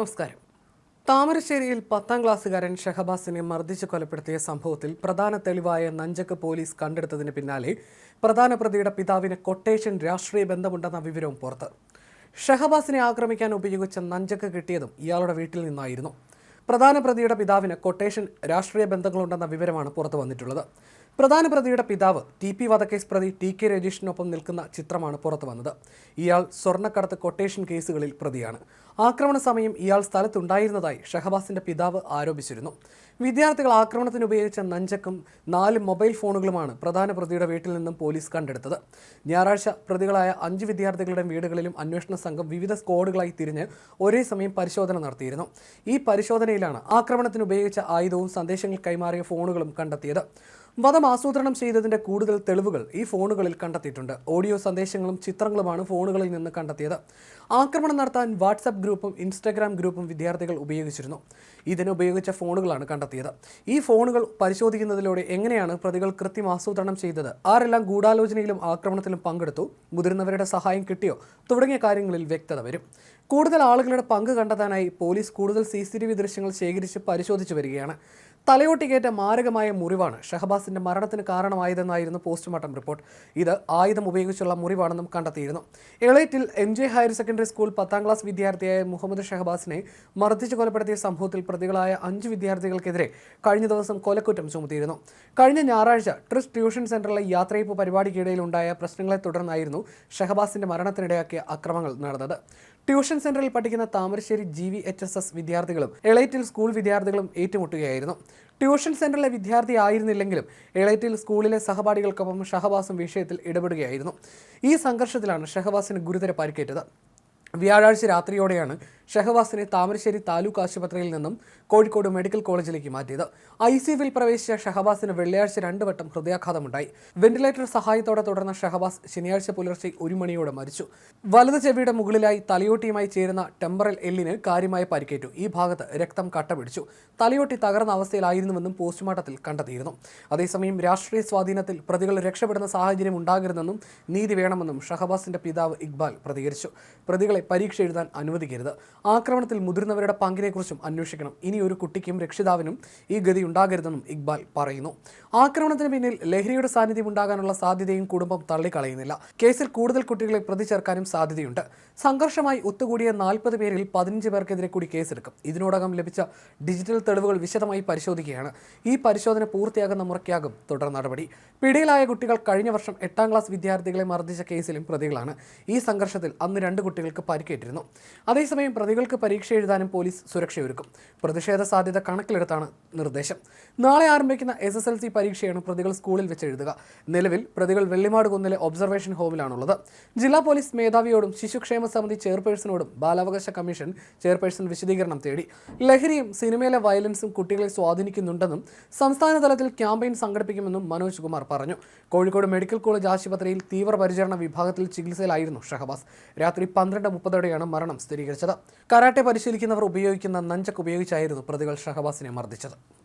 നമസ്കാരം. താമരശ്ശേരിയിൽ പത്താം ക്ലാസ്സുകാരൻ ഷഹബാസിനെ മർദ്ദിച്ച് കൊലപ്പെടുത്തിയ സംഭവത്തിൽ പ്രധാന തെളിവായ നഞ്ചക്ക് പോലീസ് കണ്ടെടുത്തതിന് പിന്നാലെ പ്രധാന പ്രതിയുടെ പിതാവിന് കൊട്ടേഷൻ രാഷ്ട്രീയ ബന്ധമുണ്ടെന്ന വിവരവും പുറത്ത്. ഷഹബാസിനെ ആക്രമിക്കാൻ ഉപയോഗിച്ച നഞ്ചക്ക് കിട്ടിയതും ഇയാളുടെ വീട്ടിൽ നിന്നായിരുന്നു. പ്രധാന പ്രതിയുടെ പിതാവിന് കൊട്ടേഷൻ രാഷ്ട്രീയ ബന്ധങ്ങളുണ്ടെന്ന വിവരമാണ് പുറത്തു വന്നിട്ടുള്ളത്. പ്രധാന പ്രതിയുടെ പിതാവ് ടി പി വധക്കേസ് പ്രതി ടി കെ രജീഷിനൊപ്പം നിൽക്കുന്ന ചിത്രമാണ് പുറത്തു വന്നത്. ഇയാൾ സ്വർണക്കടത്ത് കൊട്ടേഷൻ കേസുകളിൽ പ്രതിയാണ്. ആക്രമണ സമയം ഇയാൾ സ്ഥലത്തുണ്ടായിരുന്നതായി ഷഹബാസിന്റെ പിതാവ് ആരോപിച്ചിരുന്നു. വിദ്യാർത്ഥികൾ ആക്രമണത്തിന് ഉപയോഗിച്ച നഞ്ചക്കും നാല് മൊബൈൽ ഫോണുകളുമാണ് പ്രധാന പ്രതിയുടെ വീട്ടിൽ നിന്നും പോലീസ് കണ്ടെടുത്തത്. ഞായറാഴ്ച പ്രതികളായ അഞ്ച് വിദ്യാർത്ഥികളുടെ വീടുകളിലും അന്വേഷണ സംഘം വിവിധ സ്ക്വാഡുകളായി തിരിഞ്ഞ് ഒരേ സമയം പരിശോധന നടത്തിയിരുന്നു. ഈ പരിശോധനയിലാണ് ആക്രമണത്തിന് ഉപയോഗിച്ച ആയുധവും സന്ദേശങ്ങൾ കൈമാറിയ ഫോണുകളും കണ്ടെത്തിയത്. വധം ആസൂത്രണം ചെയ്തതിന്റെ കൂടുതൽ തെളിവുകൾ ഈ ഫോണുകളിൽ കണ്ടെത്തിയിട്ടുണ്ട്. ഓഡിയോ സന്ദേശങ്ങളും ചിത്രങ്ങളുമാണ് ഫോണുകളിൽ നിന്ന് കണ്ടെത്തിയത്. ആക്രമണം നടത്താൻ വാട്സപ്പ് ഗ്രൂപ്പും ഇൻസ്റ്റാഗ്രാം ഗ്രൂപ്പും വിദ്യാർത്ഥികൾ ഉപയോഗിച്ചിരുന്നു. ഇതിനുപയോഗിച്ച ഫോണുകളാണ് കണ്ടെത്തിയത്. ഈ ഫോണുകൾ പരിശോധിക്കുന്നതിലൂടെ എങ്ങനെയാണ് പ്രതികൾ കൃത്യം ആസൂത്രണം ചെയ്തത്? ആരെല്ലാം ഗൂഢാലോചനയിലും ആക്രമണത്തിലും പങ്കെടുത്തു? മുതിർന്നവരുടെ സഹായം കിട്ടിയോ? തുടങ്ങിയ കാര്യങ്ങളിൽ വ്യക്തത വരും. കൂടുതൽ ആളുകളുടെ പങ്ക് കണ്ടെത്താനായി പോലീസ് കൂടുതൽ സി സി ടി വി ദൃശ്യങ്ങൾ ശേഖരിച്ച് പരിശോധിച്ചു വരികയാണ്. തലയോട്ടിക്കേറ്റ മാരകമായ മുറിവാണ് ഷഹബാസിന്റെ മരണത്തിന് കാരണമായതെന്നായിരുന്നു പോസ്റ്റ്മോർട്ടം റിപ്പോർട്ട്. ഇത് ആയുധം ഉപയോഗിച്ചുള്ള മുറിവാണെന്നും കണ്ടെത്തിയിരുന്നു. Elettil M J higher secondary school പത്താം ക്ലാസ് വിദ്യാർത്ഥിയായ മുഹമ്മദ് ഷഹബാസിനെ മർദ്ദിച്ചു കൊലപ്പെടുത്തിയ സംഭവത്തിൽ പ്രതികളായ അഞ്ച് വിദ്യാർത്ഥികൾക്കെതിരെ കഴിഞ്ഞ ദിവസം കൊലക്കുറ്റം ചുമത്തിയിരുന്നു. കഴിഞ്ഞ ഞായറാഴ്ച ട്രിസ് ട്യൂഷൻ സെന്ററിലെ യാത്രയപ്പ് പരിപാടിക്കിടയിൽ ഉണ്ടായ പ്രശ്നങ്ങളെ തുടർന്നായിരുന്നു ഷഹബാസിന്റെ മരണത്തിനിടയാക്കിയ അക്രമങ്ങൾ നടന്നത്. ട്യൂഷൻ സെന്ററിൽ പഠിക്കുന്ന Thamarassery G V H S S വിദ്യാർത്ഥികളും എളൈറ്റിൽ സ്കൂൾ വിദ്യാർത്ഥികളും ഏറ്റുമുട്ടുകയായിരുന്നു. ട്യൂഷൻ സെന്ററിലെ വിദ്യാർത്ഥി ആയിരുന്നില്ലെങ്കിലും എളൈറ്റിൽ സ്കൂളിലെ സഹപാഠികൾക്കൊപ്പം ഷഹബാസും വിഷയത്തിൽ ഇടപെടുകയായിരുന്നു. ഈ സംഘർഷത്തിലാണ് ഷഹബാസിന് ഗുരുതര പരിക്കേറ്റത്. വ്യാഴാഴ്ച രാത്രിയോടെയാണ് ഷഹവാസിനെ താമരശ്ശേരി താലൂക്ക് ആശുപത്രിയിൽ നിന്നും കോഴിക്കോട് മെഡിക്കൽ കോളേജിലേക്ക് മാറ്റിയത്. ഐ സി യുവിൽ പ്രവേശിച്ച ഷഹബാസിന് വെള്ളിയാഴ്ച രണ്ട് വട്ടം ഹൃദയാഘാതമുണ്ടായി. വെന്റിലേറ്റർ സഹായത്തോടെ തുടർന്ന ഷഹബാസ് ശനിയാഴ്ച പുലർച്ചെ ഒരു മണിയോടെ മരിച്ചു. വലത് ചെവിയുടെ മുകളിലായി തലയോട്ടിയുമായി ചേരുന്ന ടെമ്പറൽ എല്ലിന് കാര്യമായ പരിക്കേറ്റു. ഈ ഭാഗത്ത് രക്തം കട്ട പിടിച്ചു തലയോട്ടി തകർന്ന അവസ്ഥയിലായിരുന്നുവെന്നും പോസ്റ്റ്മോർട്ടത്തിൽ കണ്ടെത്തിയിരുന്നു. അതേസമയം രാഷ്ട്രീയ സ്വാധീനത്തിൽ പ്രതികൾ രക്ഷപ്പെടുന്ന സാഹചര്യം ഉണ്ടാകരുതെന്നും നീതി വേണമെന്നും ഷഹബാസിന്റെ പിതാവ് ഇക്ബാൽ പ്രതികരിച്ചു. പ്രതികളെ പരീക്ഷ എഴുതാൻ അനുവദിക്കരുത്. ആക്രമണത്തിൽ മുതിർന്നവരുടെ പങ്കിനെക്കുറിച്ചും അന്വേഷിക്കണം. ഇനി ഒരു കുട്ടിക്കും രക്ഷിതാവിനും ഈ ഗതി ഉണ്ടാകരുതെന്നും ഇക്ബാൽ പറയുന്നു. ആക്രമണത്തിന് പിന്നിൽ ലഹരിയുടെ സാന്നിധ്യം ഉണ്ടാകാനുള്ള സാധ്യതയും കുടുംബം തള്ളിക്കളയുന്നില്ല. കേസിൽ കൂടുതൽ കുട്ടികളെ പ്രതി ചേർക്കാനും സാധ്യതയുണ്ട്. സംഘർഷമായി ഒത്തുകൂടിയ നാൽപ്പത് പേരിൽ പതിനഞ്ച് പേർക്കെതിരെ കൂടി കേസെടുക്കും. ഇതിനോടകം ലഭിച്ച ഡിജിറ്റൽ തെളിവുകൾ വിശദമായി പരിശോധിക്കുകയാണ്. ഈ പരിശോധന പൂർത്തിയാകുന്ന മുറയ്ക്കാകും തുടർ നടപടി. പിടിയിലായ കുട്ടികൾ കഴിഞ്ഞ വർഷം എട്ടാം ക്ലാസ് വിദ്യാർത്ഥികളെ മർദ്ദിച്ച കേസിലും പ്രതികളാണ്. ഈ സംഘർഷത്തിൽ അന്ന് രണ്ട് കുട്ടികൾക്ക് പരിക്കേറ്റിരുന്നു. അതേസമയം പ്രതികൾക്ക് പരീക്ഷ എഴുതാനും പോലീസ് സുരക്ഷയൊരുക്കും പ്രതിഷേധ സാധ്യത കണക്കിലെടുത്താണ് നിർദ്ദേശം. നാളെ ആരംഭിക്കുന്ന എസ് എസ് എൽ സി പരീക്ഷയാണ് പ്രതികൾ സ്കൂളിൽ വെച്ച് എഴുതുക. നിലവിൽ പ്രതികൾ വെള്ളിമാട് കുന്നിലെ ഒബ്സർവേഷൻ ഹോമിലാണുള്ളത്. ജില്ലാ പോലീസ് മേധാവിയോടും ശിശുക്ഷേമ സമിതി ചെയർപേഴ്സണോടും ബാലാവകാശ കമ്മീഷൻ ചെയർപേഴ്സൺ വിശദീകരണം തേടി. ലഹരിയും സിനിമയിലെ വയലൻസും കുട്ടികളെ സ്വാധീനിക്കുന്നുണ്ടെന്നും സംസ്ഥാന തലത്തിൽ ക്യാമ്പയിൻ സംഘടിപ്പിക്കുമെന്നും മനോജ് കുമാർ പറഞ്ഞു. കോഴിക്കോട് മെഡിക്കൽ കോളേജ് ആശുപത്രിയിൽ തീവ്രപരിചരണ വിഭാഗത്തിൽ ചികിത്സയിലായിരുന്നു ഷഹബാസ്. രാത്രി പന്ത്രണ്ട് മുപ്പതോടെയാണ് മരണം സ്ഥിരീകരിച്ചത്. കരാട്ടെ പരിശീലിക്കുന്നവർ ഉപയോഗിക്കുന്ന നഞ്ചക്ക് ഉപയോഗിച്ചായിരുന്നു പ്രതികൾ ഷഹബാസിനെ മർദ്ദിച്ചത്.